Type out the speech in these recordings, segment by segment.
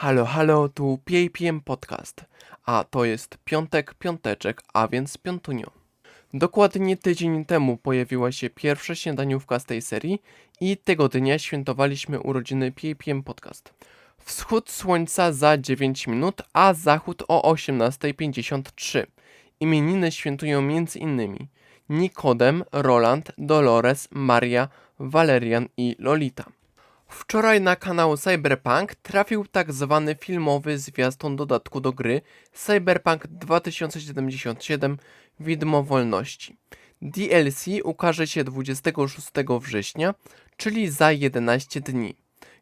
Halo, halo, tu PAPM Podcast, a to jest piątek, piąteczek, a więc piątunio. Dokładnie tydzień temu pojawiła się pierwsza śniadaniówka z tej serii i tego dnia świętowaliśmy urodziny PAPM Podcast. Wschód słońca za 9 minut, a zachód o 18.53. Imieniny świętują m.in. Nikodem, Roland, Dolores, Maria, Valerian i Lolita. Wczoraj na kanał Cyberpunk trafił tak zwany filmowy zwiastun dodatku do gry Cyberpunk 2077 Widmo Wolności. DLC ukaże się 26 września, czyli za 11 dni.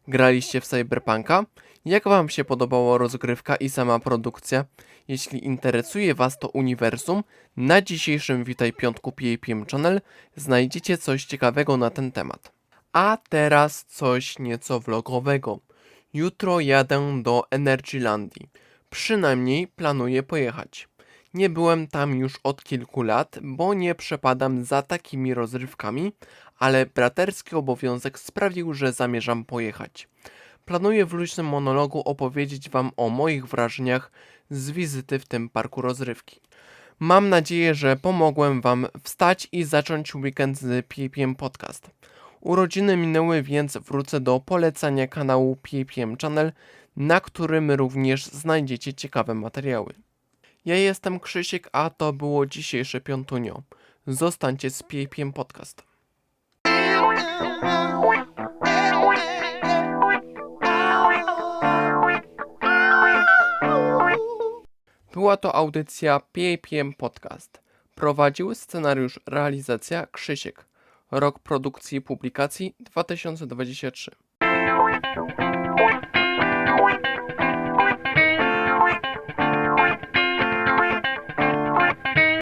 Graliście w Cyberpunka? Jak Wam się podobała rozgrywka i sama produkcja? Jeśli interesuje Was to uniwersum, na dzisiejszym Witaj Piątku PAPM Channel znajdziecie coś ciekawego na ten temat. A teraz coś nieco vlogowego. Jutro jadę do Energylandii. Przynajmniej planuję pojechać. Nie byłem tam już od kilku lat, bo nie przepadam za takimi rozrywkami, ale braterski obowiązek sprawił, że zamierzam pojechać. Planuję w luźnym monologu opowiedzieć Wam o moich wrażeniach z wizyty w tym parku rozrywki. Mam nadzieję, że pomogłem Wam wstać i zacząć weekend z PPM Podcast. Urodziny minęły, więc wrócę do polecania kanału PPM Channel, na którym również znajdziecie ciekawe materiały. Ja jestem Krzysiek, a to było dzisiejsze piątunio. Zostańcie z PPM Podcast. Była to audycja PAPM Podcast. Prowadził scenariusz realizacja Krzysiek. Rok produkcji i publikacji 2023.